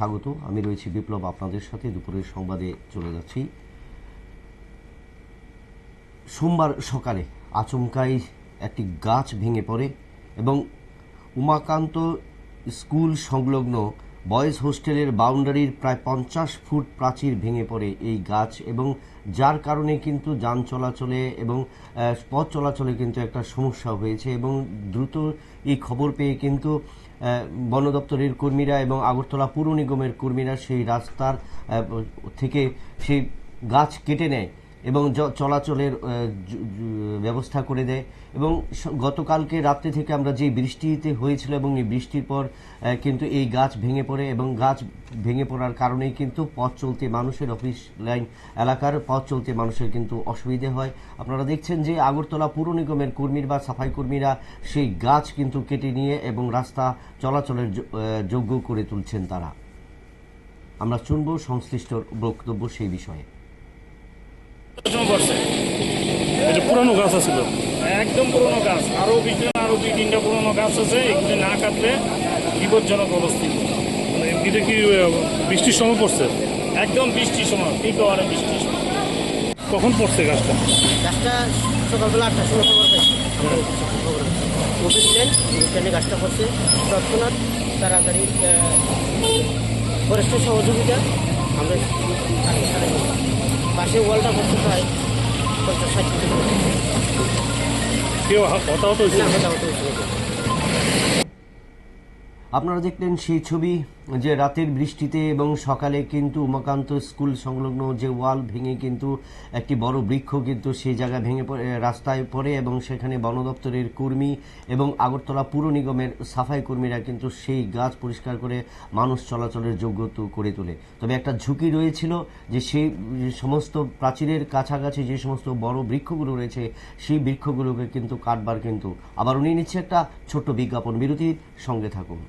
স্বাগত। আমি রয়েছি বিপ্লব আপনাদের সাথে। দুপুরের সংবাদে চলে যাচ্ছি। সোমবার সকালে আচমকাই একটি গাছ ভেঙে পড়ে এবং উমাকান্ত স্কুল সংলগ্ন বয়েজ হোস্টেলের বাউন্ডারির প্রায় পঞ্চাশ ফুট প্রাচীর ভেঙে পড়ে এই গাছ এবং যার কারণে কিন্তু যান চলাচলে এবং পথ চলাচলে কিন্তু একটা সমস্যা হয়েছে এবং দ্রুত এই খবর পেয়ে কিন্তু বন দপ্তরের কর্মীরা এবং আগরতলা পুর নিগমের কর্মীরা সেই রাস্তার থেকে সেই গাছ কেটে নেয়। এবং চলাচলের ব্যবস্থা করে দেয়। এবং গতকালকে রাত্রে থেকে আমরা যে বৃষ্টিতে হয়েছিল এবং এই বৃষ্টির পর কিন্তু এই গাছ ভেঙে পড়ে এবং গাছ ভেঙে পড়ার কারণেই কিন্তু পথ চলতে মানুষের অফিস লাইন এলাকার পথ চলতে মানুষের কিন্তু অসুবিধে হয়। আপনারা দেখছেন যে আগরতলা পুর নিগমের কর্মীর বা সাফাই কর্মীরা সেই গাছ কিন্তু কেটে নিয়ে এবং রাস্তা চলাচলের যোগ্য করে তুলছেন তারা। আমরা শুনব সংশ্লিষ্ট বক্তব্য সেই বিষয়ে। করছে এটা পুরানো গাছ আছিল একদম পুরনো গাছ। আরও পিছনে আরও দুই তিনটা পুরনো গাছ আছে। এগুলি না কাটলে বিপজ্জনক অবস্থিত মানে এটা কি বৃষ্টির সময় পড়ছে? একদম বৃষ্টির সময় ঠিক আর বৃষ্টির সময়। কখন পড়ছে গাছটা? গাছটা সকালবেলা আটটার সময় খবর পাইছি ছিলেন ট্রেনে গাছটা পড়ছে। তৎক্ষণাৎ তাড়াতাড়ি ফরেস্টের সহযোগিতা আমরা পাশে ওয়ালটা করতে হয়। পঞ্চাশ ষাট ফুট কেউ হতাহত হয়েছিল? হতাহত হয়েছিল। আপনারা দেখলেন সেই ছবি যে রাতের বৃষ্টিতে এবং সকালে কিন্তু উমাকান্ত স্কুল সংলগ্ন যে ওয়াল ভেঙে কিন্তু একটি বড় বৃক্ষ কিন্তু সেই জায়গায় ভেঙে পড়ে, রাস্তায় পড়ে এবং সেখানে বন দপ্তরের কর্মী এবং আগরতলা পুর নিগমের সাফাই কর্মীরা কিন্তু সেই গাছ পরিষ্কার করে মানুষ চলাচলের যোগ্য করে তোলে। তবে একটা ঝুঁকি রয়েছিল যে সেই সমস্ত প্রাচীরের কাছাকাছি যে সমস্ত বড় বৃক্ষগুলো রয়েছে, সেই বৃক্ষগুলোকে কিন্তু কাটবার কিন্তু আবার উনি নিচ্ছে একটা ছোট্ট বিজ্ঞাপন। বিরতির সঙ্গে থাকুন।